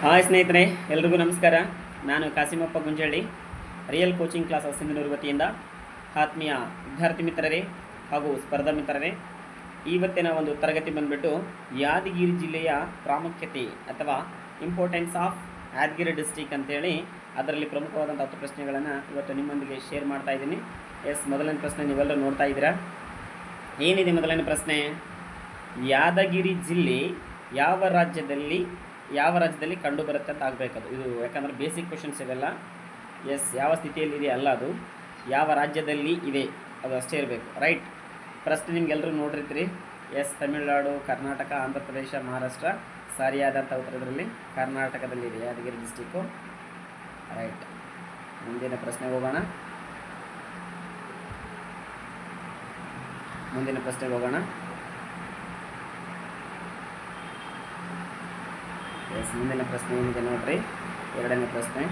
Hi ಸ್ನೇಹಿತರೆ, ಎಲ್ರಿಗೂ ನಮಸ್ಕಾರ. ನಾನು Kasimappa Gunjalli real coaching class Sindhanur ವತಿಯಿಂದ ಆತ್ಮೀಯ ವಿದ್ಯಾರ್ಥಿ ಮಿತ್ರರೇ ಹಾಗೂ ಸ್ಪರ್ಧಾ ಮಿತ್ರರೇ ಇವತ್ತಿನ ಒಂದು ತರಗತಿ ಬಂದುಬಿಟ್ಟು ಯಾದಗಿರಿ ಜಿಲ್ಲೆಯ ಪ್ರಾಮುಖ್ಯತೆ ಅಥವಾ ಇಂಪಾರ್ಟೆನ್ಸ್ ಆಫ್ ಯಾದಗಿರಿ ಡಿಸ್ಟಿಕ್ ಅಂತೇಳಿ ಅದರಲ್ಲಿ ಪ್ರಮುಖವಾದಂಥ ಹತ್ತು ಪ್ರಶ್ನೆಗಳನ್ನು ಇವತ್ತು ನಿಮ್ಮೊಂದಿಗೆ ಶೇರ್ ಮಾಡ್ತಾ ಇದ್ದೀನಿ. ಎಸ್, ಮೊದಲನೇ ಪ್ರಶ್ನೆ ನೀವೆಲ್ಲರೂ ನೋಡ್ತಾ ಇದ್ದೀರಾ? ಏನಿದೆ ಮೊದಲನೇ ಪ್ರಶ್ನೆ? ಯಾದಗಿರಿ ಜಿಲ್ಲೆ ಯಾವ ರಾಜ್ಯದಲ್ಲಿ ಯಾವ ರಾಜ್ಯದಲ್ಲಿ ಕಂಡು ಬರುತ್ತೆ ಅಂತ ಆಗಬೇಕದು. ಇದು ಯಾಕಂದರೆ ಬೇಸಿಕ್ ಕ್ವಶನ್ಸ್ ಇವೆಲ್ಲ. ಎಸ್ ಯಾವ ಸ್ಥಿತಿಯಲ್ಲಿದೆ ಅಲ್ಲ ಅದು. ಯಾವ ರಾಜ್ಯದಲ್ಲಿ ಇದೆ, ಅದು ಅಷ್ಟೇ ಇರಬೇಕು. ರೈಟ್ ಪ್ರಶ್ನೆ ನಿಮ್ಗೆಲ್ಲರೂ ನೋಡಿರ್ತೀರಿ. ಎಸ್ ತಮಿಳುನಾಡು, ಕರ್ನಾಟಕ, ಆಂಧ್ರ ಪ್ರದೇಶ, ಮಹಾರಾಷ್ಟ್ರ ಸರಿಯಾದಂಥ ಉತ್ತರದಲ್ಲಿ ಕರ್ನಾಟಕದಲ್ಲಿ ಇದೆ ಯಾದಗಿರಿ ಡಿಸ್ಟಿಕ್ಕು ರೈಟ್ ಮುಂದಿನ ಪ್ರಶ್ನೆಗೆ ಹೋಗೋಣ. ಮುಂದಿನ ಪ್ರಶ್ನೆಗೆ ಹೋಗೋಣ. ಎಸ್ ಮುಂದಿನ ಪ್ರಶ್ನೆ ಏನಿದೆ ನೋಡ್ರಿ? ಎರಡನೇ ಪ್ರಶ್ನೆ.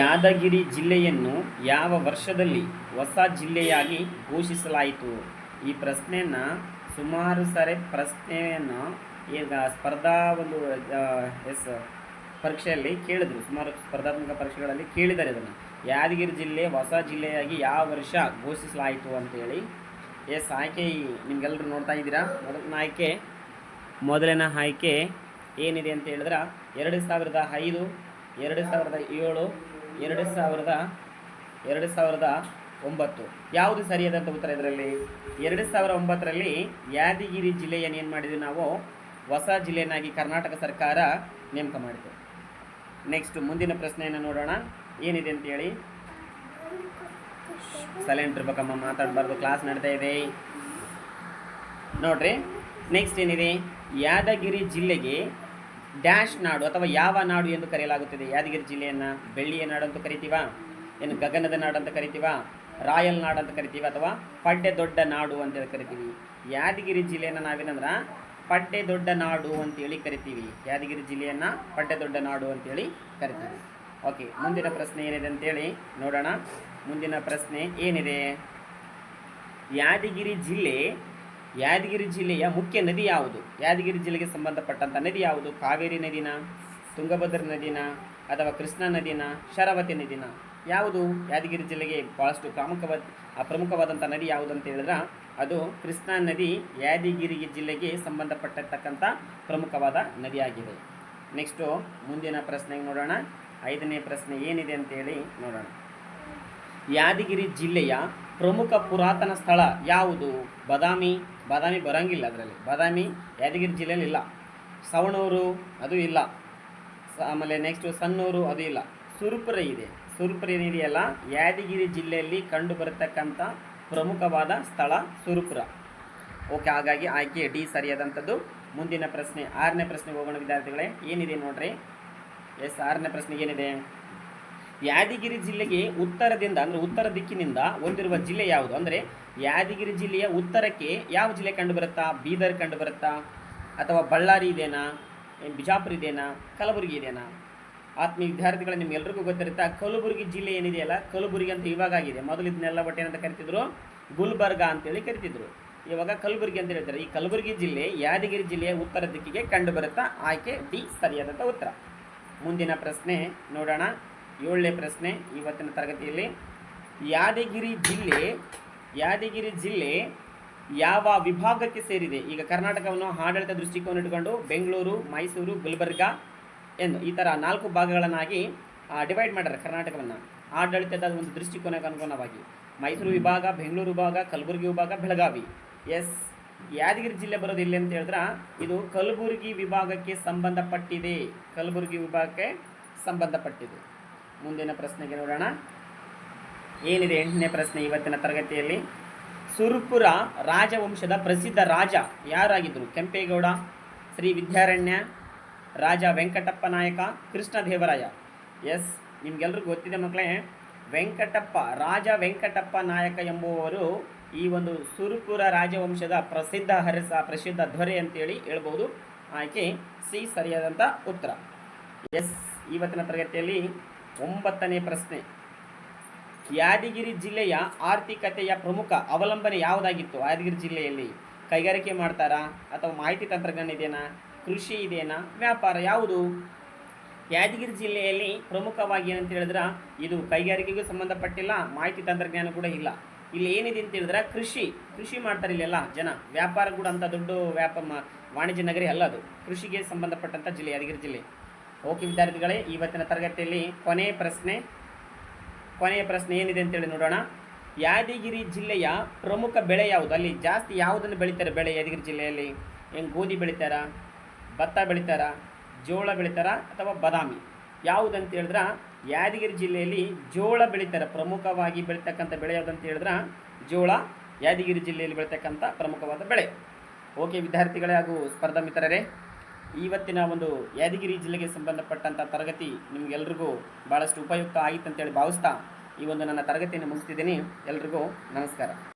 ಯಾದಗಿರಿ ಜಿಲ್ಲೆಯನ್ನು ಯಾವ ವರ್ಷದಲ್ಲಿ ಹೊಸ ಜಿಲ್ಲೆಯಾಗಿ ಘೋಷಿಸಲಾಯಿತು? ಈ ಪ್ರಶ್ನೆಯನ್ನು ಸುಮಾರು ಸಾರಿ ಪ್ರಶ್ನೆಯನ್ನು ಈಗ ಸ್ಪರ್ಧಾ ಒಂದು ಎಸ್ ಪರೀಕ್ಷೆಯಲ್ಲಿ ಕೇಳಿದರು. ಸುಮಾರು ಸ್ಪರ್ಧಾತ್ಮಕ ಪರೀಕ್ಷೆಗಳಲ್ಲಿ ಕೇಳಿದ್ದಾರೆ ಅದನ್ನು ಯಾದಗಿರಿ ಜಿಲ್ಲೆ ಹೊಸ ಜಿಲ್ಲೆಯಾಗಿ ಯಾವ ವರ್ಷ ಘೋಷಿಸಲಾಯಿತು ಅಂತೇಳಿ. ಎಸ್ ಆಯ್ಕೆ ನಿಮ್ಗೆಲ್ಲರೂ ನೋಡ್ತಾ ಇದ್ದೀರಾ? ಮೊದಲನ ಆಯ್ಕೆ ಮೊದಲನೇ ಆಯ್ಕೆ ಏನಿದೆ ಅಂತ ಹೇಳಿದ್ರೆ ಎರಡು ಸಾವಿರದ ಐದು, ಎರಡು ಸಾವಿರದ ಏಳು, ಎರಡು ಸಾವಿರದ ಎರಡು ಸಾವಿರದ ಒಂಬತ್ತು. ಯಾವುದು ಸರಿಯಾದಂಥ ಉತ್ತರ ಇದರಲ್ಲಿ? ಎರಡು ಸಾವಿರ ಒಂಬತ್ತರಲ್ಲಿ ಯಾದಗಿರಿ ಜಿಲ್ಲೆಯನ್ನು ಏನು ಮಾಡಿದ್ವಿ ನಾವು? ಹೊಸ ಜಿಲ್ಲೆಯನ್ನಾಗಿ ಕರ್ನಾಟಕ ಸರ್ಕಾರ ನೇಮಕ ಮಾಡಿತು. ನೆಕ್ಸ್ಟ್ ಮುಂದಿನ ಪ್ರಶ್ನೆಯನ್ನು ನೋಡೋಣ. ಏನಿದೆ ಅಂತೇಳಿ ಸೈಲೆಂಟ್ ಇರ್ಬೇಕಮ್ಮ, ಮಾತಾಡಬಾರ್ದು ಕ್ಲಾಸ್ ನಡೀತಾ ಇದೆ. ನೋಡ್ರಿ. ನೆಕ್ಸ್ಟ್ ಏನಿದೆ? ಯಾದಗಿರಿ ಜಿಲ್ಲೆಗೆ ಡ್ಯಾಶ್ ನಾಡು ಅಥವಾ ಯಾವ ನಾಡು ಎಂದು ಕರೆಯಲಾಗುತ್ತದೆ? ಯಾದಗಿರಿ ಜಿಲ್ಲೆಯನ್ನು ಬೆಳ್ಳಿಯ ನಾಡು ಅಂತ ಕರಿತೀವ? ಏನು ಗಗನದ ನಾಡು ಅಂತ ಕರಿತೀವ? ರಾಯಲ್ ನಾಡು ಅಂತ ಕರಿತೀವಿ? ಅಥವಾ ಪಡ್ಡೆ ದೊಡ್ಡ ನಾಡು ಅಂತ ಕರಿತೀವಿ. ಯಾದಗಿರಿ ಜಿಲ್ಲೆಯನ್ನು ನಾವೇನಂದ್ರೆ ಪಡ್ಡೆ ದೊಡ್ಡ ನಾಡು ಅಂತೇಳಿ ಕರಿತೀವಿ. ಯಾದಗಿರಿ ಜಿಲ್ಲೆಯನ್ನು ಪಡ್ಡೆ ದೊಡ್ಡ ನಾಡು ಅಂತೇಳಿ ಕರಿತೀವಿ. ಓಕೆ ಮುಂದಿನ ಪ್ರಶ್ನೆ ಏನಿದೆ ಅಂತೇಳಿ ನೋಡೋಣ. ಮುಂದಿನ ಪ್ರಶ್ನೆ ಏನಿದೆ? ಯಾದಗಿರಿ ಜಿಲ್ಲೆ ಯಾದಗಿರಿ ಜಿಲ್ಲೆಯ ಮುಖ್ಯ ನದಿ ಯಾವುದು? ಯಾದಗಿರಿ ಜಿಲ್ಲೆಗೆ ಸಂಬಂಧಪಟ್ಟಂಥ ನದಿ ಯಾವುದು? ಕಾವೇರಿ ನದಿನ, ತುಂಗಭದ್ರಾ ನದಿನ, ಅಥವಾ ಕೃಷ್ಣಾ ನದಿನ, ಶರಾವತಿ ನದಿನ? ಯಾವುದು? ಯಾದಗಿರಿ ಜಿಲ್ಲೆಗೆ ಭಾಳಷ್ಟು ಪ್ರಮುಖವಾದ ಪ್ರಮುಖವಾದಂಥ ನದಿ ಯಾವುದು ಅಂತ ಹೇಳಿದ್ರೆ, ಅದು ಕೃಷ್ಣಾ ನದಿ ಯಾದಗಿರಿ ಜಿಲ್ಲೆಗೆ ಸಂಬಂಧಪಟ್ಟಿರ್ತಕ್ಕಂಥ ಪ್ರಮುಖವಾದ ನದಿಯಾಗಿದೆ. ನೆಕ್ಸ್ಟು ಮುಂದಿನ ಪ್ರಶ್ನೆಗೆ ನೋಡೋಣ. ಐದನೇ ಪ್ರಶ್ನೆ ಏನಿದೆ ಅಂತೇಳಿ ನೋಡೋಣ. ಯಾದಗಿರಿ ಜಿಲ್ಲೆಯ ಪ್ರಮುಖ ಪುರಾತನ ಸ್ಥಳ ಯಾವುದು? ಬಾದಾಮಿ ಬಾದಾಮಿ ಬರೋಂಗಿಲ್ಲ ಅದರಲ್ಲಿ. ಬಾದಾಮಿ ಯಾದಗಿರಿ ಜಿಲ್ಲೆಯಲ್ಲಿ ಇಲ್ಲ. ಸವಣೂರು ಅದು ಇಲ್ಲ. ಆಮೇಲೆ ನೆಕ್ಸ್ಟು ಸಣ್ಣೂರು ಅದು ಇಲ್ಲ. ಸುರುಪುರ ಇದೆ. ಸುರುಪುರ ಏನಿದೆಯಲ್ಲ, ಯಾದಗಿರಿ ಜಿಲ್ಲೆಯಲ್ಲಿ ಕಂಡು ಬರತಕ್ಕಂಥ ಪ್ರಮುಖವಾದ ಸ್ಥಳ ಸುರುಪುರ. ಓಕೆ, ಹಾಗಾಗಿ ಆಯ್ಕೆ ಡಿ ಸರಿಯಾದಂಥದ್ದು. ಮುಂದಿನ ಪ್ರಶ್ನೆ, ಆರನೇ ಪ್ರಶ್ನೆಗೆ ಹೋಗೋಣ ವಿದ್ಯಾರ್ಥಿಗಳೇ. ಏನಿದೆ ನೋಡ್ರಿ? ಎಸ್, ಆರನೇ ಪ್ರಶ್ನೆಗೆ ಏನಿದೆ ಯಾದಗಿರಿ ಜಿಲ್ಲೆಗೆ ಉತ್ತರದಿಂದ, ಅಂದರೆ ಉತ್ತರ ದಿಕ್ಕಿನಿಂದ ಹೊಂದಿರುವ ಜಿಲ್ಲೆ ಯಾವುದು? ಅಂದರೆ ಯಾದಗಿರಿ ಜಿಲ್ಲೆಯ ಉತ್ತರಕ್ಕೆ ಯಾವ ಜಿಲ್ಲೆ ಕಂಡು ಬರುತ್ತಾ ಬೀದರ್ ಕಂಡು ಬರುತ್ತಾ ಅಥವಾ ಬಳ್ಳಾರಿ ಏನ್ ಬಿಜಾಪುರ ಇದೇನಾ? ಕಲಬುರಗಿ ಇದೇನಾ? ಆತ್ಮೀಯ ವಿದ್ಯಾರ್ಥಿಗಳು, ನಿಮ್ಗೆಲ್ರಿಗೂ ಗೊತ್ತಿರುತ್ತಾ, ಕಲಬುರಗಿ ಜಿಲ್ಲೆ ಏನಿದೆಯಲ್ಲ? ಕಲಬುರಗಿ ಅಂತ ಇವಾಗ ಆಗಿದೆ. ಮೊದಲು ಇದನ್ನೆಲ್ಲ ಬಟ್ಟೆ ಏನಂತ ಕರಿತಿದ್ರು? ಗುಲ್ಬರ್ಗ ಅಂತೇಳಿ ಕರಿತಿದ್ರು. ಇವಾಗ ಕಲಬುರಗಿ ಅಂತ ಹೇಳ್ತಾರೆ. ಈ ಕಲಬುರಗಿ ಜಿಲ್ಲೆ ಯಾದಗಿರಿ ಜಿಲ್ಲೆಯ ಉತ್ತರ ದಿಕ್ಕಿಗೆ ಕಂಡು ಬರುತ್ತಾ ಆಯ್ಕೆ ಡಿ ಸರಿಯಾದಂಥ ಉತ್ತರ. ಮುಂದಿನ ಪ್ರಶ್ನೆ ನೋಡೋಣ. ಏಳನೇ ಪ್ರಶ್ನೆ ಇವತ್ತಿನ ತರಗತಿಯಲ್ಲಿ, ಯಾದಗಿರಿ ಜಿಲ್ಲೆ ಯಾದಗಿರಿ ಜಿಲ್ಲೆ ಯಾವ ವಿಭಾಗಕ್ಕೆ ಸೇರಿದೆ? ಈಗ ಕರ್ನಾಟಕವನ್ನು ಆಡಳಿತ ದೃಷ್ಟಿಕೋನ ಇಟ್ಕೊಂಡು ಬೆಂಗಳೂರು, ಮೈಸೂರು, ಗುಲ್ಬರ್ಗ ಎಂದು ಈ ಥರ ನಾಲ್ಕು ಭಾಗಗಳನ್ನಾಗಿ ಡಿವೈಡ್ ಮಾಡ್ಯಾರ ಕರ್ನಾಟಕವನ್ನು. ಆಡಳಿತದ ಒಂದು ದೃಷ್ಟಿಕೋನಕ್ಕೆ ಅನುಗುಣವಾಗಿ ಮೈಸೂರು ವಿಭಾಗ, ಬೆಂಗಳೂರು ವಿಭಾಗ, ಕಲಬುರಗಿ ವಿಭಾಗ, ಬೆಳಗಾವಿ. ಎಸ್, ಯಾದಗಿರಿ ಜಿಲ್ಲೆ ಬರೋದು ಇಲ್ಲಿ ಅಂತ ಹೇಳಿದ್ರೆ, ಇದು ಕಲಬುರಗಿ ವಿಭಾಗಕ್ಕೆ ಸಂಬಂಧಪಟ್ಟಿದೆ. ಕಲಬುರಗಿ ವಿಭಾಗಕ್ಕೆ ಸಂಬಂಧಪಟ್ಟಿದೆ. ಮುಂದಿನ ಪ್ರಶ್ನೆಗೆ ನೋಡೋಣ. ಏನಿದೆ ಎಂಟನೇ ಪ್ರಶ್ನೆ ಇವತ್ತಿನ ತರಗತಿಯಲ್ಲಿ? ಸುರುಪುರ ರಾಜವಂಶದ ಪ್ರಸಿದ್ಧ ರಾಜ ಯಾರಾಗಿದ್ದರು? ಕೆಂಪೇಗೌಡ, ಶ್ರೀ ವಿದ್ಯಾರಣ್ಯ, ರಾಜ ವೆಂಕಟಪ್ಪ ನಾಯಕ ಕೃಷ್ಣದೇವರಾಯ ಎಸ್, ನಿಮ್ಗೆಲ್ರಿಗೂ ಗೊತ್ತಿದೆ ಮಕ್ಕಳೇ, ವೆಂಕಟಪ್ಪ, ರಾಜ ವೆಂಕಟಪ್ಪ ನಾಯಕ ಎಂಬುವವರು ಈ ಒಂದು ಸುರುಪುರ ರಾಜವಂಶದ ಪ್ರಸಿದ್ಧ ಹರಸ, ಪ್ರಸಿದ್ಧ ದೊರೆ ಅಂತೇಳಿ ಹೇಳ್ಬೋದು. ಆಯ್ಕೆ ಸಿ ಸರಿಯಾದಂಥ ಉತ್ತರ. ಎಸ್, ಇವತ್ತಿನ ತರಗತಿಯಲ್ಲಿ ಒಂಬತ್ತನೇ ಪ್ರಶ್ನೆ. ಯಾದಗಿರಿ ಜಿಲ್ಲೆಯ ಆರ್ಥಿಕತೆಯ ಪ್ರಮುಖ ಅವಲಂಬನೆ ಯಾವುದಾಗಿತ್ತು? ಯಾದಗಿರಿ ಜಿಲ್ಲೆಯಲ್ಲಿ ಕೈಗಾರಿಕೆ ಮಾಡ್ತಾರಾ? ಅಥವಾ ಮಾಹಿತಿ ತಂತ್ರಜ್ಞಾನ ಇದೆಯಾ ಕೃಷಿ ಇದೆಯಾ ವ್ಯಾಪಾರ ಯಾವುದು? ಯಾದಗಿರಿ ಜಿಲ್ಲೆಯಲ್ಲಿ ಪ್ರಮುಖವಾಗಿ ಏನಂತ ಹೇಳಿದ್ರೆ, ಇದು ಕೈಗಾರಿಕೆಗೂ ಸಂಬಂಧಪಟ್ಟಿಲ್ಲ, ಮಾಹಿತಿ ತಂತ್ರಜ್ಞಾನ ಕೂಡ ಇಲ್ಲ. ಇಲ್ಲಿ ಏನಿದೆ ಅಂತ ಹೇಳಿದ್ರೆ, ಕೃಷಿ. ಕೃಷಿ ಮಾಡ್ತಾರೆ ಇಲ್ಲೆಲ್ಲ ಜನ. ವ್ಯಾಪಾರ ಕೂಡ ಅಂತ ದೊಡ್ಡ ವ್ಯಾಪಾರ ಮಾ- ವಾಣಿಜ್ಯ ನಗರಿ ಅಲ್ಲ ಅದು. ಕೃಷಿಗೆ ಸಂಬಂಧಪಟ್ಟಂಥ ಜಿಲ್ಲೆ ಯಾದಗಿರಿ ಜಿಲ್ಲೆ. ಓಕೆ ವಿದ್ಯಾರ್ಥಿಗಳೇ ಇವತ್ತಿನ ತರಗತಿಯಲ್ಲಿ ಕೊನೆಯ ಪ್ರಶ್ನೆ. ಕೊನೆಯ ಪ್ರಶ್ನೆ ಏನಿದೆ ಅಂತೇಳಿ ನೋಡೋಣ. ಯಾದಗಿರಿ ಜಿಲ್ಲೆಯ ಪ್ರಮುಖ ಬೆಳೆ ಯಾವುದು? ಅಲ್ಲಿ ಜಾಸ್ತಿ ಯಾವುದನ್ನು ಬೆಳೀತಾರೆ ಬೆಳೆ ಯಾದಗಿರಿ ಜಿಲ್ಲೆಯಲ್ಲಿ? ಏನು ಗೋಧಿ ಬೆಳಿತಾರ, ಭತ್ತ ಬೆಳೀತಾರ, ಜೋಳ ಬೆಳಿತಾರ ಅಥವಾ ಬಾದಾಮಿ? ಯಾವುದಂತ ಹೇಳಿದ್ರೆ, ಯಾದಗಿರಿ ಜಿಲ್ಲೆಯಲ್ಲಿ ಜೋಳ ಬೆಳೀತಾರೆ, ಪ್ರಮುಖವಾಗಿ ಬೆಳೀತಕ್ಕಂಥ ಬೆಳೆ ಯಾವುದಂತ ಹೇಳಿದ್ರೆ, ಜೋಳ ಯಾದಗಿರಿ ಜಿಲ್ಲೆಯಲ್ಲಿ ಬೆಳೀತಕ್ಕಂಥ ಪ್ರಮುಖವಾದ ಬೆಳೆ. ಓಕೆ ವಿದ್ಯಾರ್ಥಿಗಳೇ ಹಾಗೂ ಸ್ಪರ್ಧಾ ಮಿತ್ರರೇ ಇವತ್ತಿನ ಒಂದು ಯಾದಗಿರಿ ಜಿಲ್ಲೆಗೆ ಸಂಬಂಧಪಟ್ಟಂಥ ತರಗತಿ ನಿಮಗೆಲ್ರಿಗೂ ಭಾಳಷ್ಟು ಉಪಯುಕ್ತ ಆಗಿತ್ತು ಅಂತೇಳಿ ಭಾವಿಸ್ತಾ ಈ ಒಂದು ನನ್ನ ತರಗತಿಯನ್ನು ಮುಗಿಸ್ತಿದ್ದೀನಿ. ಎಲ್ರಿಗೂ ನಮಸ್ಕಾರ.